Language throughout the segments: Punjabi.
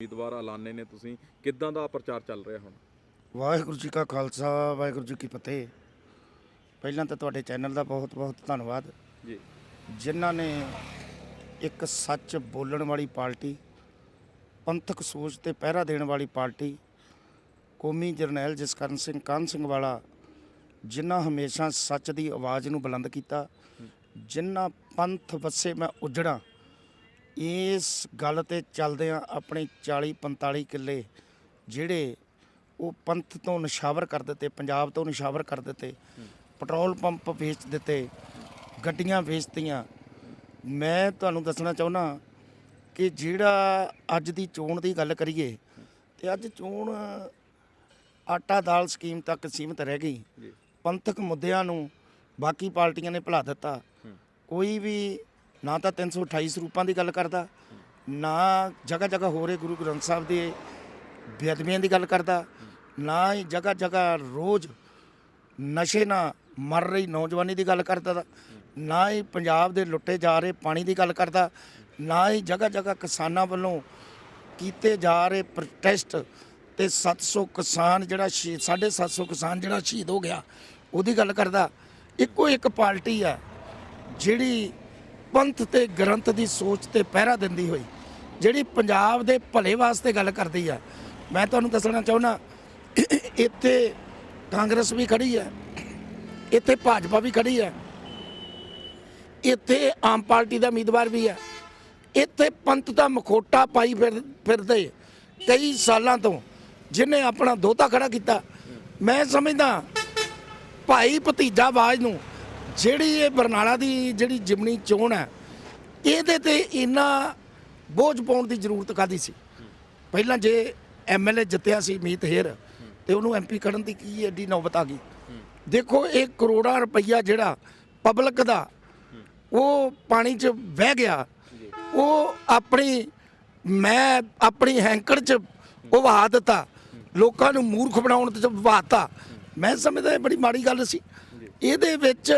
ਉਮੀਦਵਾਰ ਐਲਾਨੇ ਨੇ ਤੁਸੀਂ ਕਿੱਦਾਂ ਦਾ ਪ੍ਰਚਾਰ ਚੱਲ ਰਿਹਾ ਹੁਣ? ਵਾਹਿਗੁਰੂ ਜੀ ਕਾ ਖਾਲਸਾ ਵਾਹਿਗੁਰੂ ਜੀ ਕੀ ਫਤਿਹ। ਪਹਿਲਾਂ ਤਾਂ ਤੁਹਾਡੇ ਚੈਨਲ ਦਾ ਬਹੁਤ ਬਹੁਤ ਧੰਨਵਾਦ। ਜੀ। ਜਿਨ੍ਹਾਂ ਨੇ ਇੱਕ ਸੱਚ ਬੋਲਣ ਵਾਲੀ ਪਾਰਟੀ ਪੰਥਕ ਸੋਚ ਤੇ ਪਹਿਰਾ ਦੇਣ ਵਾਲੀ ਪਾਰਟੀ ਕੌਮੀ ਜਰਨੈਲ ਜਸਕਰਨ ਸਿੰਘ ਕਾਹਨ ਸਿੰਘ ਵਾਲਾ ਜਿਨ੍ਹਾਂ ਹਮੇਸ਼ਾ ਸੱਚ ਦੀ ਆਵਾਜ਼ ਨੂੰ ਬੁਲੰਦ ਕੀਤਾ ਜਿਨ੍ਹਾਂ ਪੰਥ ਵਸੇ ਮੈਂ ਉਜੜਾਂ ਇਸ ਗੱਲ ਤੇ ਚੱਲਦਿਆਂ ਆਪਣੇ 40 45 ਕਿੱਲੇ ਜਿਹੜੇ ਉਹ ਪੰਥ ਤੋਂ ਨਿਸ਼ਾਵਰ ਕਰ ਦਿੱਤੇ ਪੰਜਾਬ ਤੋਂ ਨਿਸ਼ਾਵਰ ਕਰ ਦਿੱਤੇ ਪੈਟਰੋਲ ਪੰਪ ਵੇਚ ਦਿੱਤੇ ਗੱਡੀਆਂ ਵੇਚਤੀਆਂ। ਮੈਂ ਤੁਹਾਨੂੰ ਦੱਸਣਾ ਚਾਹੁੰਦਾ ਕਿ ਜਿਹੜਾ ਅੱਜ ਦੀ ਚੋਣ ਦੀ ਗੱਲ ਕਰੀਏ ਤੇ ਅੱਜ ਚੋਣ ਆਟਾ ਦਾਲ ਸਕੀਮ ਤੱਕ ਸੀਮਤ ਰਹਿ ਗਈ। ਪੰਥਕ ਮੁੱਦਿਆਂ ਨੂੰ ਬਾਕੀ ਪਾਰਟੀਆਂ ਨੇ ਭੁਲਾ ਦਿੱਤਾ। ਕੋਈ ਵੀ ਨਾ ਤਾਂ 328 ਸਰੂਪਾਂ ਦੀ ਗੱਲ ਕਰਦਾ, ਨਾ ਜਗ੍ਹਾ ਜਗ੍ਹਾ ਹੋ ਰਹੇ ਗੁਰੂ ਗ੍ਰੰਥ ਸਾਹਿਬ ਦੇ ਬੇਅਦਬੀਆਂ ਦੀ ਗੱਲ ਕਰਦਾ, ਨਾ ਹੀ ਜਗ੍ਹਾ ਜਗ੍ਹਾ ਰੋਜ਼ ਨਸ਼ੇ ਨਾਲ ਮਰ ਰਹੀ ਨੌਜਵਾਨੀ ਦੀ ਗੱਲ ਕਰਦਾ, ਨਾ ਹੀ ਪੰਜਾਬ ਦੇ ਲੁੱਟੇ ਜਾ ਰਹੇ ਪਾਣੀ ਦੀ ਗੱਲ ਕਰਦਾ, ਨਾ ਹੀ ਜਗ੍ਹਾ ਜਗ੍ਹਾ ਕਿਸਾਨਾਂ ਵੱਲੋਂ ਕੀਤੇ ਜਾ ਰਹੇ ਪ੍ਰੋਟੈਸਟ ਤੇ 700 ਕਿਸਾਨ ਜਿਹੜਾ ਸ਼ਹੀਦ 750 ਕਿਸਾਨ ਜਿਹੜਾ ਸ਼ਹੀਦ ਹੋ ਗਿਆ, ਉਹਦੀ ਗੱਲ ਕਰਦਾ, ਇੱਕੋ ਇੱਕ ਪਾਰਟੀ ਆ ਜਿਹੜੀ ਪੰਥ ਤੇ ਗ੍ਰੰਥ ਦੀ ਸੋਚ ਤੇ ਪਹਿਰਾ ਦਿੰਦੀ ਹੋਈ, ਜਿਹੜੀ ਪੰਜਾਬ ਦੇ ਭਲੇ ਵਾਸਤੇ ਗੱਲ ਕਰਦੀ ਆ। ਮੈਂ ਤੁਹਾਨੂੰ ਦੱਸਣਾ ਚਾਹੁੰਦਾ ਇੱਥੇ ਕਾਂਗਰਸ ਵੀ ਖੜੀ ਹੈ ਇੱਥੇ ਭਾਜਪਾ ਵੀ ਖੜੀ ਹੈ ਇੱਥੇ ਆਮ ਪਾਰਟੀ ਦਾ ਉਮੀਦਵਾਰ ਵੀ ਹੈ ਇੱਥੇ ਪੰਥ ਦਾ ਮਖੋਟਾ ਪਾਈ ਫਿਰ, ਫਿਰਦੇ ਕਈ ਸਾਲਾਂ ਤੋਂ, ਜਿਨੇ ਆਪਣਾ ਦੋਤਾ ਖੜਾ ਕੀਤਾ। ਮੈਂ ਸਮਝਦਾ, ਭਾਈ ਭਤੀਜਾ ਆਵਾਜ਼ ਨੂੰ ਜਿਹੜੀ ਇਹ ਬਰਨਾਲਾ ਦੀ ਜਿਹੜੀ ਜਿਮਣੀ ਚੋਣ ਹੈ ਇਹਦੇ ਤੇ ਇੰਨਾ ਬੋਝ ਪਾਉਣ ਦੀ ਜ਼ਰੂਰਤ ਕਾਦੀ ਸੀ? ਪਹਿਲਾਂ ਜੇ ਐਮਐਲਏ ਜਿੱਤਿਆ ਸੀ ਮੀਤ ਹੇਰ ਤੇ ਉਹਨੂੰ ਐਮਪੀ ਕਰਨ ਦੀ ਕੀ ਐਡੀ ਨੌਬਤ ਆ ਗਈ? ਦੇਖੋ ਇਹ ਕਰੋੜਾਂ ਰੁਪਈਆ ਜਿਹੜਾ ਪਬਲਿਕ ਦਾ ਉਹ ਪਾਣੀ 'ਚ ਵਹਿ ਗਿਆ। ਉਹ ਆਪਣੀ ਮੈਂ ਆਪਣੀ ਹੈਂਕੜ 'ਚ ਉਹ ਵਹਾ ਦਿੱਤਾ। ਲੋਕਾਂ ਨੂੰ ਮੂਰਖ ਬਣਾਉਣ ਤੇ ਵਹਾਤਾ ਮੈਂ ਸਮਝਦਾ ਇਹ ਬੜੀ ਮਾੜੀ ਗੱਲ ਸੀ। ਇਹਦੇ ਵਿੱਚ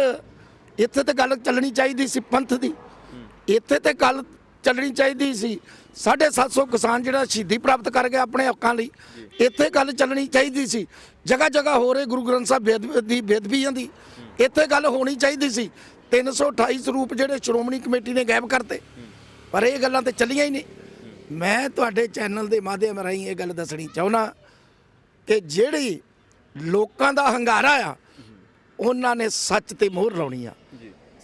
ਇੱਥੇ ਤੇ ਗੱਲ ਚੱਲਣੀ ਚਾਹੀਦੀ ਸੀ ਪੰਥ ਦੀ। ਇੱਥੇ ਤੇ ਗੱਲ ਚੱਲਣੀ ਚਾਹੀਦੀ ਸੀ। 750 ਕਿਸਾਨ ਜਿਹੜਾ ਸ਼ਹੀਦੀ ਪ੍ਰਾਪਤ ਕਰ ਗਿਆ ਆਪਣੇ ਹੱਕਾਂ ਲਈ ਇੱਥੇ ਗੱਲ ਚੱਲਣੀ ਚਾਹੀਦੀ ਸੀ। ਜਗ੍ਹਾ ਜਗ੍ਹਾ ਹੋ ਰਹੇ ਗੁਰੂ ਗ੍ਰੰਥ ਸਾਹਿਬ ਦੀ ਬੇਅਦਬੀਆਂ ਦੀ ਇੱਥੇ ਗੱਲ ਹੋਣੀ ਚਾਹੀਦੀ ਸੀ। 328 ਸਰੂਪ ਜਿਹੜੇ ਸ਼੍ਰੋਮਣੀ ਕਮੇਟੀ ਨੇ ਗਾਇਬ ਕਰਤੇ ਪਰ ਇਹ ਗੱਲਾਂ ਤੇ ਚੱਲੀਆਂ ਹੀ ਨਹੀਂ। ਮੈਂ ਤੁਹਾਡੇ ਚੈਨਲ ਦੇ ਮਾਧਿਅਮ ਰਾਹੀਂ ਇਹ ਗੱਲ ਦੱਸਣੀ ਚਾਹੁੰਦਾ ਕਿ ਜਿਹੜੀ ਲੋਕਾਂ ਦਾ ਹੰਗਾਰਾ ਆ ਉਹਨਾਂ ਨੇ ਸੱਚ ਤੇ ਮੋਹਰ ਲਾਉਣੀ ਆ।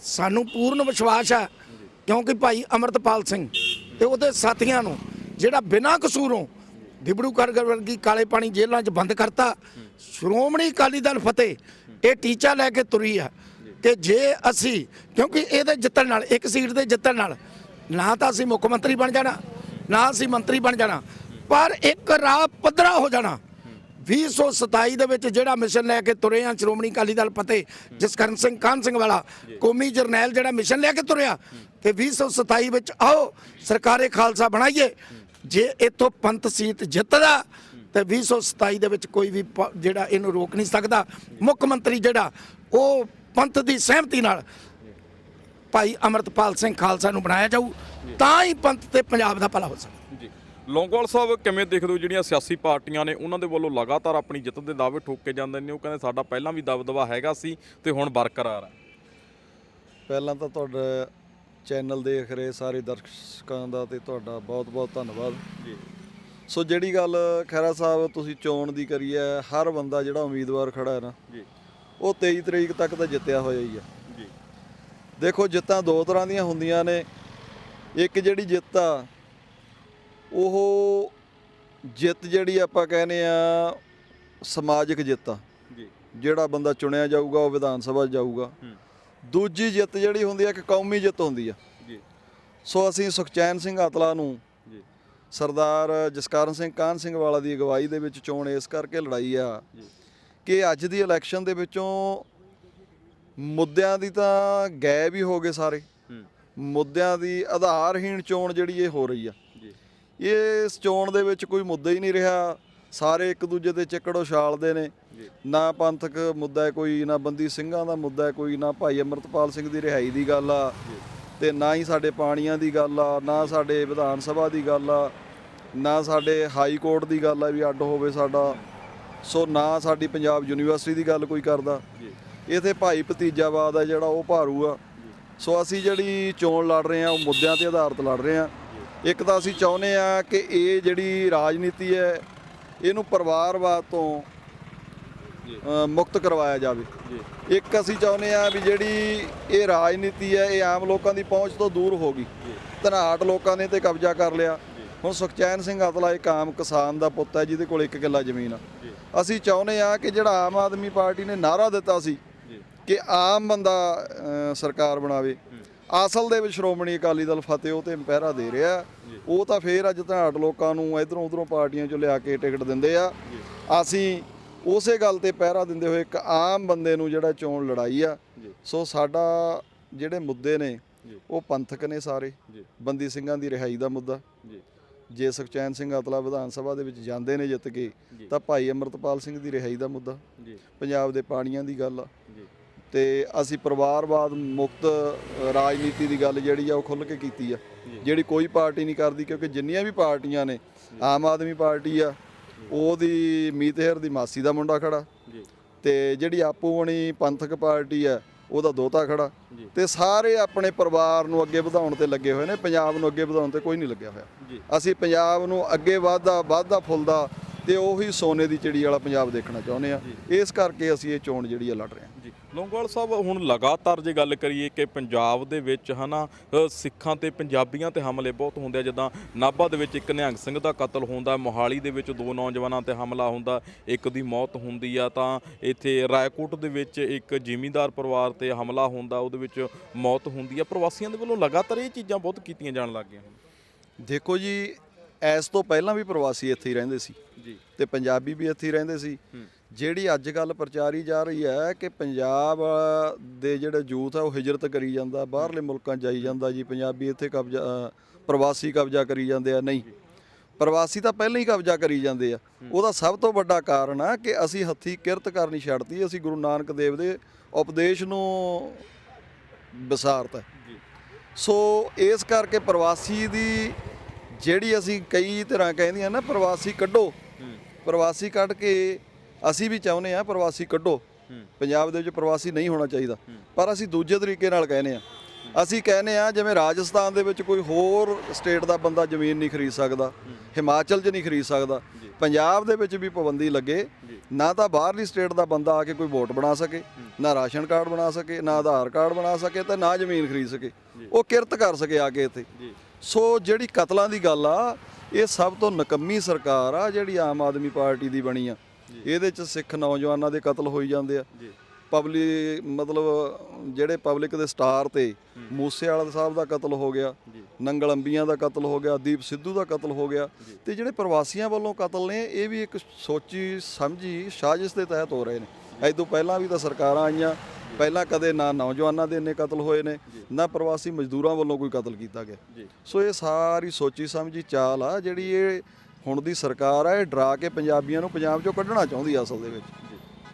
ਸਾਨੂੰ ਪੂਰਨ ਵਿਸ਼ਵਾਸ ਹੈ, ਕਿਉਂਕਿ ਭਾਈ ਅਮਰਤਪਾਲ ਸਿੰਘ ਤੇ ਉਹਦੇ ਸਾਥੀਆਂ ਨੂੰ, ਜਿਹੜਾ ਬਿਨਾਂ ਕਸੂਰੋਂ ਡਿਬੜੂਗੜ੍ਹ ਵਰਗੀ ਕਾਲੇ ਪਾਣੀ ਜੇਲ੍ਹਾਂ 'ਚ ਬੰਦ ਕਰਤਾ, ਸ਼੍ਰੋਮਣੀ ਅਕਾਲੀ ਦਲ ਫਤਿਹ, ਇਹ ਟੀਚਾ ਲੈ ਕੇ ਤੁਰੀ ਆ ਕਿ ਜੇ ਅਸੀਂ, ਕਿਉਂਕਿ ਇਹਦੇ ਜਿੱਤਣ ਨਾਲ, ਇੱਕ ਸੀਟ ਦੇ ਜਿੱਤਣ ਨਾਲ, ਨਾ ਤਾਂ ਅਸੀਂ ਮੁੱਖ ਮੰਤਰੀ ਬਣ ਜਾਣਾ, ਨਾ ਅਸੀਂ ਮੰਤਰੀ ਬਣ ਜਾਣਾ, ਪਰ ਇੱਕ ਰਾਹ ਪੱਧਰਾ ਹੋ ਜਾਣਾ 2027 ਦੇ ਵਿੱਚ ਜਿਹੜਾ ਮਿਸ਼ਨ ਲੈ ਕੇ ਤੁਰੇ ਆ ਸ਼੍ਰੋਮਣੀ ਅਕਾਲੀ ਦਲ ਫਤਿਹ ਜਸਕਰਨ ਸਿੰਘ ਕਾਹਨ ਸਿੰਘ ਵਾਲਾ ਕੌਮੀ ਜਰਨੈਲ ਜਿਹੜਾ ਮਿਸ਼ਨ ਲੈ ਕੇ ਤੁਰਿਆ ਕਿ 2027 ਵਿੱਚ ਆਓ ਸਰਕਾਰੇ ਖਾਲਸਾ ਬਣਾਈਏ। ਜੇ ਇੱਥੋਂ ਪੰਥ ਸੀਟ ਜਿੱਤਦਾ ਤੇ 2027 ਦੇ ਵਿੱਚ ਕੋਈ ਵੀ ਜਿਹੜਾ ਇਹਨੂੰ ਰੋਕ ਨਹੀਂ ਸਕਦਾ। ਮੁੱਖ ਮੰਤਰੀ ਜਿਹੜਾ ਉਹ ਪੰਥ ਦੀ ਸਹਿਮਤੀ ਨਾਲ ਭਾਈ ਅਮਰਤਪਾਲ ਸਿੰਘ ਖਾਲਸਾ ਨੂੰ ਬਣਾਇਆ ਜਾਊ ਤਾਂ ਹੀ ਪੰਥ ਤੇ ਪੰਜਾਬ ਦਾ ਭਲਾ ਹੋ ਸਕਦਾ। ਲੌਂਗੋਵਾਲ ਸਾਹਿਬ ਕਿਵੇਂ ਦੇਖਦੇ ਹੋ ਜਿਹੜੀਆਂ ਸਿਆਸੀ ਪਾਰਟੀਆਂ ਨੇ ਉਹਨਾਂ ਦੇ ਵੱਲੋਂ ਲਗਾਤਾਰ ਆਪਣੀ ਜਿੱਤ ਦੇ ਦਾਅਵੇ ਠੋਕ ਜਾਂਦੇ ਨੇ? ਉਹ ਕਹਿੰਦੇ ਸਾਡਾ ਪਹਿਲਾਂ ਵੀ ਦਬਦਬਾ ਹੈਗਾ ਸੀ ਤੇ ਹੁਣ ਬਰਕਰਾਰ ਹੈ ਪਹਿਲਾਂ ਤਾਂ ਤੁਹਾਡਾ ਚੈਨਲ ਦੇਖ ਰਹੇ ਸਾਰੇ ਦਰਸ਼ਕਾਂ ਦਾ ਤੇ ਤੁਹਾਡਾ ਬਹੁਤ-ਬਹੁਤ ਧੰਨਵਾਦ। ਜੀ। ਸੋ ਜਿਹੜੀ ਗੱਲ ਖੈਰਾ ਸਾਹਿਬ ਤੁਸੀਂ ਚੋਣ ਦੀ ਕਰੀ ਹੈ ਹਰ ਬੰਦਾ ਜਿਹੜਾ ਉਮੀਦਵਾਰ ਖੜਾ ਹੈ ਨਾ ਜੀ। ਉਹ 23 ਤਰੀਕ ਤੱਕ ਤਾਂ ਜਿੱਤਿਆ ਹੋਇਆ ਹੀ ਆ। ਜੀ। ਦੇਖੋ ਜਿੱਤਾਂ ਦੋ ਤਰ੍ਹਾਂ ਦੀਆਂ ਹੁੰਦੀਆਂ ਨੇ। ਇੱਕ ਜਿਹੜੀ ਜਿੱਤ ਆ ਉਹ ਜਿੱਤ ਜਿਹੜੀ ਆਪਾਂ ਕਹਿੰਦੇ ਆ ਸਮਾਜਿਕ ਜਿੱਤ ਆ। ਜੀ। ਜਿਹੜਾ ਬੰਦਾ ਚੁਣਿਆ ਜਾਊਗਾ ਉਹ ਵਿਧਾਨ ਸਭਾ ਜਾਊਗਾ। ਦੂਜੀ ਜਿੱਤ ਜਿਹੜੀ ਹੁੰਦੀ ਆ ਕਿ ਕੌਮੀ ਜਿੱਤ ਹੁੰਦੀ ਆ। ਜੀ। ਸੋ ਅਸੀਂ ਸੁਖਚੈਨ ਸਿੰਘ ਆਤਲਾ ਨੂੰ ਜੀ। ਸਰਦਾਰ ਜਸਕਰਨ ਸਿੰਘ ਕਾਹਨ ਸਿੰਘ ਵਾਲਾ ਦੀ ਅਗਵਾਈ ਦੇ ਵਿੱਚ ਚੋਣ ਇਸ ਕਰਕੇ ਲੜਾਈ ਆ ਕਿ ਅੱਜ ਦੀ ਇਲੈਕਸ਼ਨ ਦੇ ਵਿੱਚੋਂ ਮੁੱਦਿਆਂ ਦੀ ਤਾਂ ਗਾਇਬ ਹੀ ਹੋ ਗਏ ਸਾਰੇ। ਮੁੱਦਿਆਂ ਦੀ ਆਧਾਰਹੀਣ ਚੋਣ ਜਿਹੜੀ ਇਹ ਹੋ ਰਹੀ ਆ। ਜੀ। ਇਸ ਚੋਣ ਦੇ ਵਿੱਚ ਕੋਈ ਮੁੱਦਾ ਹੀ ਨਹੀਂ ਰਿਹਾ। ਸਾਰੇ ਇੱਕ ਦੂਜੇ ਦੇ ਚੱਕੜੋ ਛਾਲਦੇ ਨੇ। ਨਾ ਪੰਥਕ ਮੁੱਦਾ ਕੋਈ ਨਾ ਬੰਦੀ ਸਿੰਘਾਂ ਦਾ ਮੁੱਦਾ ਕੋਈ ਨਾ ਭਾਈ ਅਮਰਤਪਾਲ ਸਿੰਘ ਦੀ ਰਿਹਾਈ ਦੀ ਗੱਲ ਆ। ਤੇ ਨਾ ਹੀ ਸਾਡੇ ਪਾਣੀਆਂ ਦੀ ਗੱਲ ਆ ਨਾ ਸਾਡੇ ਵਿਧਾਨ ਸਭਾ ਦੀ ਗੱਲ ਆ ਨਾ ਸਾਡੇ ਹਾਈ ਕੋਰਟ ਦੀ ਗੱਲ ਹੈ ਵੀ ਅੱਡ ਹੋਵੇ ਸਾਡਾ। ਸੋ ਨਾ ਸਾਡੀ ਪੰਜਾਬ ਯੂਨੀਵਰਸਿਟੀ ਦੀ ਗੱਲ ਕੋਈ ਕਰਦਾ। ਇਥੇ ਭਾਈ ਭਤੀਜਾਵਾਦ ਹੈ ਜਿਹੜਾ ਉਹ ਭਾਰੂ ਆ। ਸੋ ਅਸੀਂ ਜਿਹੜੀ ਚੋਣ ਲੜ ਰਹੇ ਆ ਉਹ ਮੁੱਦਿਆਂ ਤੇ ਆਧਾਰਿਤ ਲੜ ਰਹੇ ਆ। ਇੱਕ ਤਾਂ ਅਸੀਂ ਚਾਹੁੰਦੇ ਆ ਕਿ ਇਹ ਜਿਹੜੀ ਰਾਜਨੀਤੀ ਹੈ ਇਹਨੂੰ ਪਰਿਵਾਰਵਾਦ ਤੋਂ ਮੁਕਤ ਕਰਵਾਇਆ ਜਾਵੇ। ਇੱਕ ਅਸੀਂ ਚਾਹੁੰਦੇ ਆ ਵੀ ਜਿਹੜੀ ਇਹ ਰਾਜਨੀਤੀ ਹੈ ਇਹ ਆਮ ਲੋਕਾਂ ਦੀ ਪਹੁੰਚ ਤੋਂ ਦੂਰ ਹੋ ਗਈ। ਧਨਾਟ ਲੋਕਾਂ ਨੇ ਤੇ ਕਬਜ਼ਾ ਕਰ ਲਿਆ। ਹੁਣ ਸੁਖਚੈਨ ਸਿੰਘ ਅਤਲਾ ਇੱਕ ਆਮ ਕਿਸਾਨ ਦਾ ਪੁੱਤ ਹੈ ਜਿਹਦੇ ਕੋਲ ਇੱਕ ਕਿੱਲਾ ਜ਼ਮੀਨ ਆ। ਅਸੀਂ ਚਾਹੁੰਦੇ ਆ ਕਿ ਜਿਹੜਾ ਆਮ ਆਦਮੀ ਪਾਰਟੀ ਨੇ ਨਾਰਾ ਦਿੱਤਾ ਸੀ ਕਿ ਆਮ ਬੰਦਾ ਸਰਕਾਰ ਬਣਾਵੇ। ਅਸਲ ਦੇ ਵਿੱਚ ਸ਼੍ਰੋਮਣੀ ਅਕਾਲੀ ਦਲ ਫਤਿਹ ਉਹ ਤੇ ਪਹਿਰਾ ਦੇ ਰਿਹਾ। ਉਹ ਤਾਂ ਫੇਰ ਅੱਜ ਧਨਾਟ ਲੋਕਾਂ ਨੂੰ ਇਧਰੋਂ ਉਧਰੋਂ ਪਾਰਟੀਆਂ ਚੋਂ ਲਿਆ ਕੇ ਟਿਕਟ ਦਿੰਦੇ ਆ। ਅਸੀਂ ਉਸੇ ਗੱਲ ਤੇ ਪਹਿਰਾ ਦਿੰਦੇ ਹੋਏ ਇੱਕ ਆਮ ਬੰਦੇ ਨੂੰ ਜਿਹੜਾ ਚੋਣ ਲੜਾਈ ਆ ਸੋ ਸਾਡਾ ਜਿਹੜੇ ਮੁੱਦੇ ਨੇ ਉਹ ਪੰਥਕ ਨੇ ਸਾਰੇ। ਬੰਦੀ ਸਿੰਘਾਂ ਦੀ ਰਿਹਾਈ ਦਾ ਮੁੱਦਾ। ਜੇ। ਸੁਖਚੈਨ ਸਿੰਘ ਅਤਲਾ ਵਿਧਾਨ ਸਭਾ ਦੇ ਵਿੱਚ ਜਾਂਦੇ ਨੇ ਜਿੱਤ ਕੇ ਤਾਂ ਭਾਈ ਅਮਰਤਪਾਲ ਸਿੰਘ ਦੀ ਰਿਹਾਈ ਦਾ ਮੁੱਦਾ। ਪੰਜਾਬ ਦੇ ਪਾਣੀਆਂ ਦੀ ਗੱਲ ਆ। ਤੇ ਅਸੀਂ ਪਰਿਵਾਰਵਾਦ ਮੁਕਤ ਰਾਜਨੀਤੀ ਦੀ ਗੱਲ ਜਿਹੜੀ ਆ ਉਹ ਖੁੱਲ੍ਹ ਕੇ ਕੀਤੀ ਆ। ਜਿਹੜੀ ਕੋਈ ਪਾਰਟੀ ਨਹੀਂ ਕਰਦੀ ਕਿਉਂਕਿ ਜਿੰਨੀਆਂ ਵੀ ਪਾਰਟੀਆਂ ਨੇ ਆਮ ਆਦਮੀ ਪਾਰਟੀ ਆ ਉਹਦੀ ਮੀਤਹਿਰ ਦੀ ਮਾਸੀ ਦਾ ਮੁੰਡਾ ਖੜਾ। ਤੇ ਜਿਹੜੀ ਆਪੋ ਬਣੀ ਪੰਥਕ ਪਾਰਟੀ ਆ ਉਹਦਾ ਦੋਤਾ ਖੜਾ। ਤੇ ਸਾਰੇ ਆਪਣੇ ਪਰਿਵਾਰ ਨੂੰ ਅੱਗੇ ਵਧਾਉਣ ਤੇ ਲੱਗੇ ਹੋਏ ਨੇ ਪੰਜਾਬ ਨੂੰ ਅੱਗੇ ਵਧਾਉਣ ਤੇ ਕੋਈ ਨਹੀਂ ਲੱਗਿਆ ਹੋਇਆ। ਅਸੀਂ ਪੰਜਾਬ ਨੂੰ ਅੱਗੇ ਵਧਦਾ ਵਧਦਾ ਫੁੱਲਦਾ ਤੇ ਉਹੀ ਸੋਨੇ ਦੀ ਚਿੜੀ ਵਾਲਾ ਪੰਜਾਬ ਦੇਖਣਾ ਚਾਹੁੰਦੇ ਆ। ਇਸ ਕਰਕੇ ਅਸੀਂ ਇਹ ਚੋਣ ਜਿਹੜੀ ਆ ਲੜ ਰਹੇ ਹਾਂ। ਲੌਂਗੋਵਾਲ ਸਾਹਿਬ ਹੁਣ ਲਗਾਤਾਰ ਜੇ ਗੱਲ ਕਰੀਏ ਕਿ ਪੰਜਾਬ ਦੇ ਵਿੱਚ ਹਨਾ ਸਿੱਖਾਂ ਤੇ ਪੰਜਾਬੀਆਂ ਤੇ ਹਮਲੇ ਬਹੁਤ ਹੁੰਦੇ ਆ ਜਿੱਦਾਂ ਨਾਭਾ ਦੇ ਵਿੱਚ ਇੱਕ ਨਿਹੰਗ ਸਿੰਘ ਦਾ ਕਤਲ ਹੁੰਦਾ ਮੋਹਾਲੀ ਦੇ ਵਿੱਚ ਦੋ ਨੌਜਵਾਨਾਂ ਤੇ ਹਮਲਾ ਹੁੰਦਾ ਇੱਕ ਦੀ ਮੌਤ ਹੁੰਦੀ ਆ ਤਾਂ ਇੱਥੇ ਰਾਏਕੋਟ ਦੇ ਵਿੱਚ ਇੱਕ ਜ਼ਿਮੀਂਦਾਰ ਪਰਿਵਾਰ ਤੇ ਹਮਲਾ ਹੁੰਦਾ ਉਹਦੇ ਵਿੱਚ ਮੌਤ ਹੁੰਦੀ ਆ। ਪ੍ਰਵਾਸੀਆਂ ਦੇ ਵੱਲੋਂ ਲਗਾਤਾਰ ਇਹ ਚੀਜ਼ਾਂ ਬਹੁਤ ਕੀਤੀਆਂ ਜਾਣ ਲੱਗ ਗਈਆਂ ਹੁਣ। ਦੇਖੋ ਜੀ ਐਸ ਤੋਂ ਪਹਿਲਾਂ ਵੀ ਪ੍ਰਵਾਸੀ ਇੱਥੇ ਹੀ ਰਹਿੰਦੇ ਸੀ ਜੀ। ਤੇ ਪੰਜਾਬੀ ਵੀ ਇੱਥੇ ਹੀ ਰਹਿੰਦੇ ਸੀ। ਜਿਹੜੀ ਅੱਜ ਕੱਲ ਪ੍ਰਚਾਰੀ ਜਾ ਰਹੀ ਹੈ ਕਿ ਪੰਜਾਬ ਦੇ ਜਿਹੜੇ ਯੂਥ ਆ ਉਹ ਹਿਜਰਤ ਕਰੀ ਜਾਂਦਾ ਬਾਹਰਲੇ ਮੁਲਕਾਂ 'ਚ ਜਾਈ ਜਾਂਦਾ ਜੀ ਪੰਜਾਬੀ ਇੱਥੇ ਕਬਜ਼ਾ ਪ੍ਰਵਾਸੀ ਕਬਜ਼ਾ ਕਰੀ ਜਾਂਦੇ ਆ ਨਹੀਂ। ਪ੍ਰਵਾਸੀ ਤਾਂ ਪਹਿਲਾਂ ਹੀ ਕਬਜ਼ਾ ਕਰੀ ਜਾਂਦੇ ਆ। ਉਹਦਾ ਸਭ ਤੋਂ ਵੱਡਾ ਕਾਰਨ ਆ ਕਿ ਅਸੀਂ ਹੱਥੀ ਕਿਰਤ ਕਰਨੀ ਛੱਡਤੀ ਅਸੀਂ ਗੁਰੂ ਨਾਨਕ ਦੇਵ ਦੇ ਉਪਦੇਸ਼ ਨੂੰ ਵਿਸਾਰਤਾ। ਸੋ ਇਸ ਕਰਕੇ ਪ੍ਰਵਾਸੀ ਦੀ ਜਿਹੜੀ ਅਸੀਂ ਕਈ ਤਰ੍ਹਾਂ ਕਹਿੰਦੀਆਂ ਨਾ ਪ੍ਰਵਾਸੀ ਕੱਢੋ। ਪ੍ਰਵਾਸੀ ਕੱਢ ਕੇ ਅਸੀਂ ਵੀ ਚਾਹੁੰਦੇ ਆ ਪ੍ਰਵਾਸੀ ਕੱਢੋ। ਪੰਜਾਬ ਦੇ ਵਿੱਚ ਪ੍ਰਵਾਸੀ ਨਹੀਂ ਹੋਣਾ ਚਾਹੀਦਾ। ਪਰ ਅਸੀਂ ਦੂਜੇ ਤਰੀਕੇ ਨਾਲ ਕਹਿੰਦੇ ਆ ਅਸੀਂ ਕਹਿੰਦੇ ਆ ਜਿਵੇਂ ਰਾਜਸਥਾਨ ਦੇ ਵਿੱਚ ਕੋਈ ਹੋਰ ਸਟੇਟ ਦਾ ਬੰਦਾ ਜ਼ਮੀਨ ਨਹੀਂ ਖਰੀਦ ਸਕਦਾ ਹਿਮਾਚਲ 'ਚ ਨਹੀਂ ਖਰੀਦ ਸਕਦਾ। ਪੰਜਾਬ ਦੇ ਵਿੱਚ ਵੀ ਪਾਬੰਦੀ ਲੱਗੇ ਨਾ ਤਾਂ ਬਾਹਰਲੀ ਸਟੇਟ ਦਾ ਬੰਦਾ ਆ ਕੇ ਕੋਈ ਵੋਟ ਬਣਾ ਸਕੇ ਨਾ ਰਾਸ਼ਨ ਕਾਰਡ ਬਣਾ ਸਕੇ ਨਾ ਆਧਾਰ ਕਾਰਡ ਬਣਾ ਸਕੇ ਤੇ ਨਾ ਜ਼ਮੀਨ ਖਰੀਦ ਸਕੇ। ਉਹ ਕਿਰਤ ਕਰ ਸਕੇ ਆ ਕੇ ਇੱਥੇ। ਸੋ ਜਿਹੜੀ ਕਤਲਾਂ ਦੀ ਗੱਲ ਆ ਇਹ ਸਭ ਤੋਂ ਨਕੰਮੀ ਸਰਕਾਰ ਆ ਜਿਹੜੀ ਆਮ ਆਦਮੀ ਪਾਰਟੀ ਦੀ ਬਣੀ ਆ। ਇਹਦੇ ਚ ਸਿੱਖ ਨੌਜਵਾਨਾਂ ਦੇ ਕਤਲ ਹੋਈ ਜਾਂਦੇ ਆ। ਪਬਲਿਕ ਮਤਲਬ ਜਿਹੜੇ ਪਬਲਿਕ ਦੇ ਸਟਾਰ ਤੇ ਮੂਸੇਵਾਲਾ ਸਾਹਿਬ ਦਾ ਕਤਲ ਹੋ ਗਿਆ ਨੰਗਲ ਅੰਬੀਆਂ ਦਾ ਕਤਲ ਹੋ ਗਿਆ ਦੀਪ ਸਿੱਧੂ ਦਾ ਕਤਲ ਹੋ ਗਿਆ ਤੇ ਜਿਹੜੇ ਪ੍ਰਵਾਸੀਆਂ ਵੱਲੋਂ ਕਤਲ ਨੇ ਇਹ ਵੀ ਇੱਕ ਸੋਚੀ ਸਮਝੀ ਸਾਜ਼ਿਸ਼ ਦੇ ਤਹਿਤ ਹੋ ਰਹੇ ਨੇ। ਐ ਤੋਂ ਪਹਿਲਾਂ ਵੀ ਤਾਂ ਸਰਕਾਰਾਂ ਆਈਆਂ ਪਹਿਲਾਂ ਕਦੇ ਨਾ ਨੌਜਵਾਨਾਂ ਦੇ ਇੰਨੇ ਕਤਲ ਹੋਏ ਨੇ ਨਾ ਪ੍ਰਵਾਸੀ ਮਜ਼ਦੂਰਾਂ ਵੱਲੋਂ ਕੋਈ ਕਤਲ ਕੀਤਾ ਗਿਆ। ਸੋ ਇਹ ਸਾਰੀ ਸੋਚੀ ਸਮਝੀ ਚਾਲ ਆ ਜਿਹੜੀ ਇਹ ਹੁਣ ਦੀ ਸਰਕਾਰ ਆ, ਇਹ ਡਰਾ ਕੇ ਪੰਜਾਬੀਆਂ ਨੂੰ ਪੰਜਾਬ ਚੋਂ ਕੱਢਣਾ ਚਾਹੁੰਦੀ ਆ ਅਸਲ ਦੇ ਵਿੱਚ।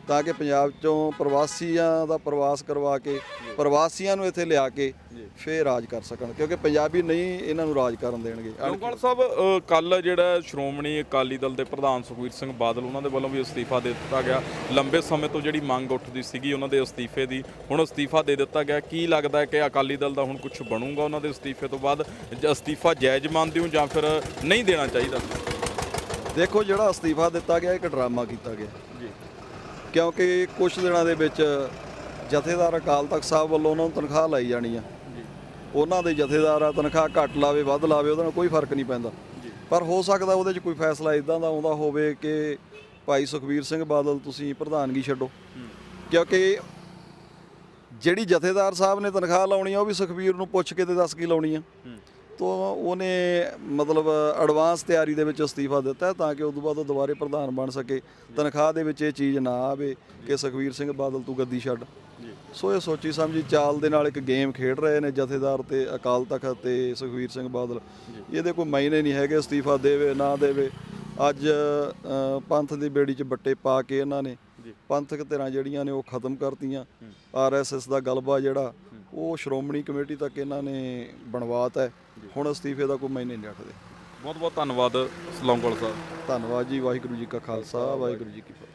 ਤਾਂ ਕਿ ਪੰਜਾਬ ਚੋਂ ਪ੍ਰਵਾਸੀਆਂ ਦਾ ਪ੍ਰਵਾਸ ਕਰਵਾ ਕੇ, ਪ੍ਰਵਾਸੀਆਂ ਨੂੰ ਇੱਥੇ ਲਿਆ ਕੇ ਫੇਰ ਰਾਜ ਕਰ ਸਕਣ। ਕਿਉਂਕਿ ਪੰਜਾਬੀ ਨਹੀਂ ਇਹਨਾਂ ਨੂੰ ਰਾਜ ਕਰਨ ਦੇਣਗੇ। ਲੌਂਗੋਵਾਲ ਸਾਹਿਬ ਕੱਲ ਜਿਹੜਾ ਸ਼੍ਰੋਮਣੀ ਅਕਾਲੀ ਦਲ ਦੇ ਪ੍ਰਧਾਨ ਸੁਖਬੀਰ ਸਿੰਘ ਬਾਦਲ, ਉਹਨਾਂ ਦੇ ਵੱਲੋਂ ਵੀ ਅਸਤੀਫਾ ਦੇ ਦਿੱਤਾ ਗਿਆ। ਲੰਬੇ ਸਮੇਂ ਤੋਂ ਜਿਹੜੀ ਮੰਗ ਉੱਠਦੀ ਸੀਗੀ, ਉਹਨਾਂ ਦੇ ਅਸਤੀਫੇ ਦੀ ਹੁਣ ਅਸਤੀਫਾ ਦੇ ਦਿੱਤਾ ਗਿਆ। ਕੀ ਲੱਗਦਾ ਕਿ ਅਕਾਲੀ ਦਲ ਦਾ ਹੁਣ ਕੁਝ ਬਣੂਗਾ ਉਹਨਾਂ ਦੇ ਅਸਤੀਫੇ ਤੋਂ ਬਾਅਦ? ਅਸਤੀਫਾ ਜਾਇਜ਼ ਮੰਨਦੇ ਹੋ ਜਾਂ ਫਿਰ ਨਹੀਂ ਦੇਣਾ ਚਾਹੀਦਾ? ਦੇਖੋ ਜਿਹੜਾ ਅਸਤੀਫਾ ਦਿੱਤਾ ਗਿਆ ਇੱਕ ਡਰਾਮਾ ਕੀਤਾ ਗਿਆ। ਜੀ। ਕਿਉਂਕਿ ਕੁਝ ਦਿਨਾਂ ਦੇ ਵਿੱਚ ਜਥੇਦਾਰ ਅਕਾਲ ਤਖਤ ਸਾਹਿਬ ਵੱਲੋਂ ਉਹਨਾਂ ਨੂੰ ਤਨਖਾਹ ਲਾਈ ਜਾਣੀ ਆ। ਉਹਨਾਂ ਦੇ ਜਥੇਦਾਰ ਆ ਤਨਖਾਹ ਘੱਟ ਲਾਵੇ ਵੱਧ ਲਾਵੇ ਉਹਦੇ ਨਾਲ ਕੋਈ ਫ਼ਰਕ ਨਹੀਂ ਪੈਂਦਾ। ਪਰ ਹੋ ਸਕਦਾ ਉਹਦੇ 'ਚ ਕੋਈ ਫੈਸਲਾ ਇਦਾਂ ਦਾ ਆਉਂਦਾ ਹੋਵੇ ਕਿ ਭਾਈ ਸੁਖਬੀਰ ਸਿੰਘ ਬਾਦਲ ਤੁਸੀਂ ਪ੍ਰਧਾਨਗੀ ਛੱਡੋ। ਕਿਉਂਕਿ ਜਿਹੜੀ ਜਥੇਦਾਰ ਸਾਹਿਬ ਨੇ ਤਨਖਾਹ ਲਾਉਣੀ ਆ ਉਹ ਵੀ ਸੁਖਬੀਰ ਨੂੰ ਪੁੱਛ ਕੇ ਤੇ ਦੱਸ ਕੀ ਲਾਉਣੀ ਆ। ਤੋ ਉਹਨੇ ਮਤਲਬ ਐਡਵਾਂਸ ਤਿਆਰੀ ਦੇ ਵਿੱਚ ਅਸਤੀਫਾ ਦਿੱਤਾ ਤਾਂ ਕਿ ਉਸ ਤੋਂ ਬਾਅਦ ਉਹ ਦੁਬਾਰੇ ਪ੍ਰਧਾਨ ਬਣ ਸਕੇ। ਤਨਖਾਹ ਦੇ ਵਿੱਚ ਇਹ ਚੀਜ਼ ਨਾ ਆਵੇ ਕਿ ਸੁਖਬੀਰ ਸਿੰਘ ਬਾਦਲ ਤੂੰ ਗੱਦੀ ਛੱਡ। ਸੋ ਇਹ ਸੋਚੀ ਸਮਝੀ ਚਾਲ ਦੇ ਨਾਲ ਇੱਕ ਗੇਮ ਖੇਡ ਰਹੇ ਨੇ ਜਥੇਦਾਰ ਤੇ ਅਕਾਲ ਤਖਤ ਤੇ ਸੁਖਬੀਰ ਸਿੰਘ ਬਾਦਲ। ਇਹਦੇ ਕੋਈ ਮਾਇਨੇ ਨਹੀਂ ਹੈਗੇ ਅਸਤੀਫਾ ਦੇਵੇ ਨਾ ਦੇਵੇ। ਅੱਜ ਪੰਥ ਦੀ ਬੇੜੀ 'ਚ ਬੱਟੇ ਪਾ ਕੇ ਇਹਨਾਂ ਨੇ ਪੰਥਕ ਧਿਰਾਂ ਜਿਹੜੀਆਂ ਨੇ ਉਹ ਖਤਮ ਕਰਤੀਆਂ। ਆਰਐਸਐਸ ਦਾ ਗਲਬਾ ਜਿਹੜਾ ਉਹ ਸ਼੍ਰੋਮਣੀ ਕਮੇਟੀ ਤੱਕ ਇਹਨਾਂ ਨੇ ਬਣਵਾਤਾ ਹੈ। ਹੁਣ ਅਸਤੀਫੇ ਦਾ ਕੋਈ ਮਾਇਨੇ ਨਹੀਂ ਰੱਖਦੇ। ਬਹੁਤ ਬਹੁਤ ਧੰਨਵਾਦ ਸਲੌਂਗੋਲ ਸਾਹਿਬ। ਧੰਨਵਾਦ ਜੀ ਵਾਹਿਗੁਰੂ ਜੀ ਕਾ ਖਾਲਸਾ ਵਾਹਿਗੁਰੂ ਜੀ ਕੀ ਫਤਿਹ।